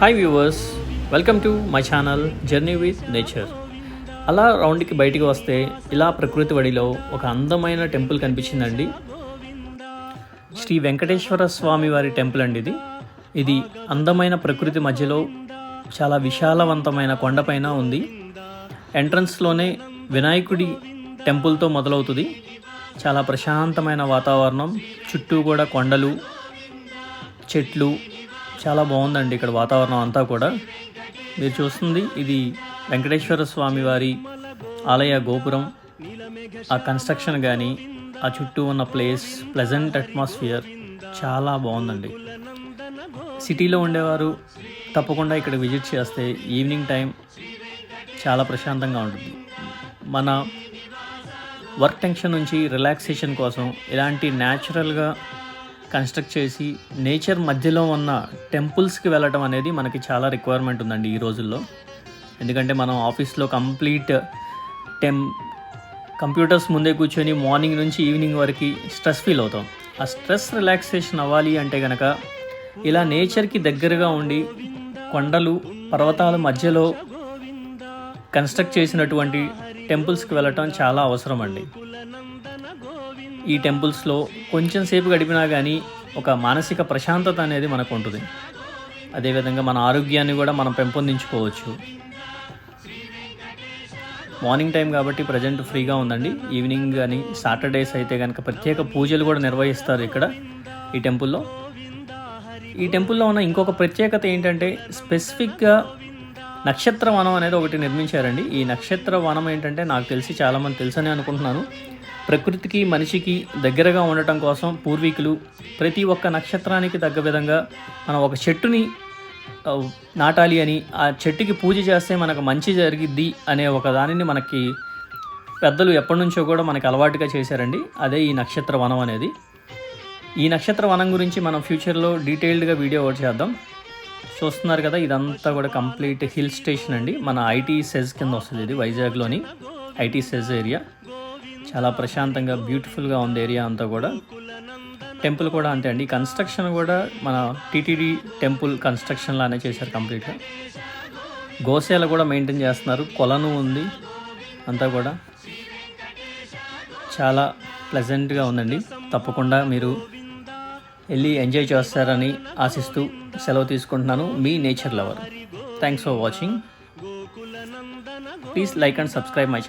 Hi viewers welcome to my channel journey with nature అలా రౌండ్కి బయటికి వస్తే ఇలా ప్రకృతి వడిలో ఒక అందమైన టెంపుల్ కనిపించిందండి. శ్రీ వెంకటేశ్వర స్వామి వారి టెంపుల్ అండి ఇది. ఇది అందమైన ప్రకృతి మధ్యలో చాలా విశాలవంతమైన కొండపైన ఉంది. ఎంట్రన్స్లోనే వినాయకుడి టెంపుల్తో మొదలవుతుంది. చాలా ప్రశాంతమైన వాతావరణం చుట్టూ కూడా కొండలు చెట్లు చాలా బాగుందండి ఇక్కడ వాతావరణం అంతా కూడా. మీరు చూస్తుంది ఇది వెంకటేశ్వర స్వామి వారి ఆలయ గోపురం. ఆ కన్స్ట్రక్షన్ కానీ ఆ చుట్టూ ఉన్న ప్లేస్ ప్లెజెంట్ అట్మాస్ఫియర్ చాలా బాగుందండి. సిటీలో ఉండేవారు తప్పకుండా ఇక్కడ విజిట్ చేస్తే ఈవినింగ్ టైం చాలా ప్రశాంతంగా ఉంటుంది. మన వర్క్ టెన్షన్ నుంచి రిలాక్సేషన్ కోసం ఇలాంటి న్యాచురల్గా కన్స్ట్రక్ట్ చేసి నేచర్ మధ్యలో ఉన్న టెంపుల్స్కి వెళ్ళటం అనేది మనకి చాలా రిక్వైర్మెంట్ ఉందండి ఈ రోజుల్లో. ఎందుకంటే మనం ఆఫీస్లో కంప్లీట్ టెం కంప్యూటర్స్ ముందే కూర్చొని మార్నింగ్ నుంచి ఈవినింగ్ వరకు స్ట్రెస్ ఫీల్ అవుతాం. ఆ స్ట్రెస్ రిలాక్సేషన్ అవ్వాలి అంటే కనుక ఇలా నేచర్కి దగ్గరగా ఉండి కొండలు పర్వతాల మధ్యలో కన్స్ట్రక్ట్ చేసినటువంటి టెంపుల్స్కి వెళ్ళటం చాలా అవసరం అండి ఈ టెంపుల్స్లో కొంచెం సేపు గడిపినా కానీ ఒక మానసిక ప్రశాంతత అనేది మనకు ఉంటుంది. అదేవిధంగా మన ఆరోగ్యాన్ని కూడా మనం పెంపొందించుకోవచ్చు. మార్నింగ్ టైం కాబట్టి ప్రజెంట్ ఫ్రీగా ఉందండి. ఈవినింగ్ కానీ సాటర్డేస్ అయితే కనుక ప్రత్యేక పూజలు కూడా నిర్వహిస్తారు ఇక్కడ ఈ టెంపుల్లో. ఈ టెంపుల్లో ఉన్న ఇంకొక ప్రత్యేకత ఏంటంటే స్పెసిఫిక్గా నక్షత్ర వనం అనేది ఒకటి నిర్మించారండి. ఈ నక్షత్ర వనం ఏంటంటే నాకు తెలిసి చాలామంది తెలుసని అనుకుంటున్నాను. ప్రకృతికి మనిషికి దగ్గరగా ఉండటం కోసం పూర్వీకులు ప్రతి ఒక్క నక్షత్రానికి తగ్గ విధంగా మనం ఒక చెట్టుని నాటాలి అని ఆ చెట్టుకి పూజ చేస్తే మనకు మంచి జరిగిద్ది అనే ఒక దానిని మనకి పెద్దలు ఎప్పటి నుంచో కూడా మనకి అలవాటుగా చేశారండి. అదే ఈ నక్షత్ర వనం అనేది. ఈ నక్షత్ర వనం గురించి మనం ఫ్యూచర్లో డీటెయిల్డ్గా వీడియో ఒకటి చేద్దాం. చూస్తున్నారు కదా ఇదంతా కూడా కంప్లీట్ హిల్ స్టేషన్ అండి. మన ఐటీ సెజ్ కింద వస్తుంది ఇది వైజాగ్లోని ఐటీ సెజ్ ఏరియా. చాలా ప్రశాంతంగా బ్యూటిఫుల్గా ఉంది ఏరియా అంతా కూడా. టెంపుల్ కూడా అంతే అండి. కన్స్ట్రక్షన్ కూడా మన టీటీడీ టెంపుల్ కన్స్ట్రక్షన్ లానే చేశారు కంప్లీట్గా. గోశాల కూడా మెయింటైన్ చేస్తున్నారు. కొలను ఉంది అంతా కూడా. చాలా ప్లెజెంట్గా ఉందండి. తప్పకుండా మీరు వెళ్ళి ఎంజాయ్ చేస్తారని ఆశిస్తూ సెలవు తీసుకుంటున్నాను మీ nature lover. Thanks for watching please like and subscribe my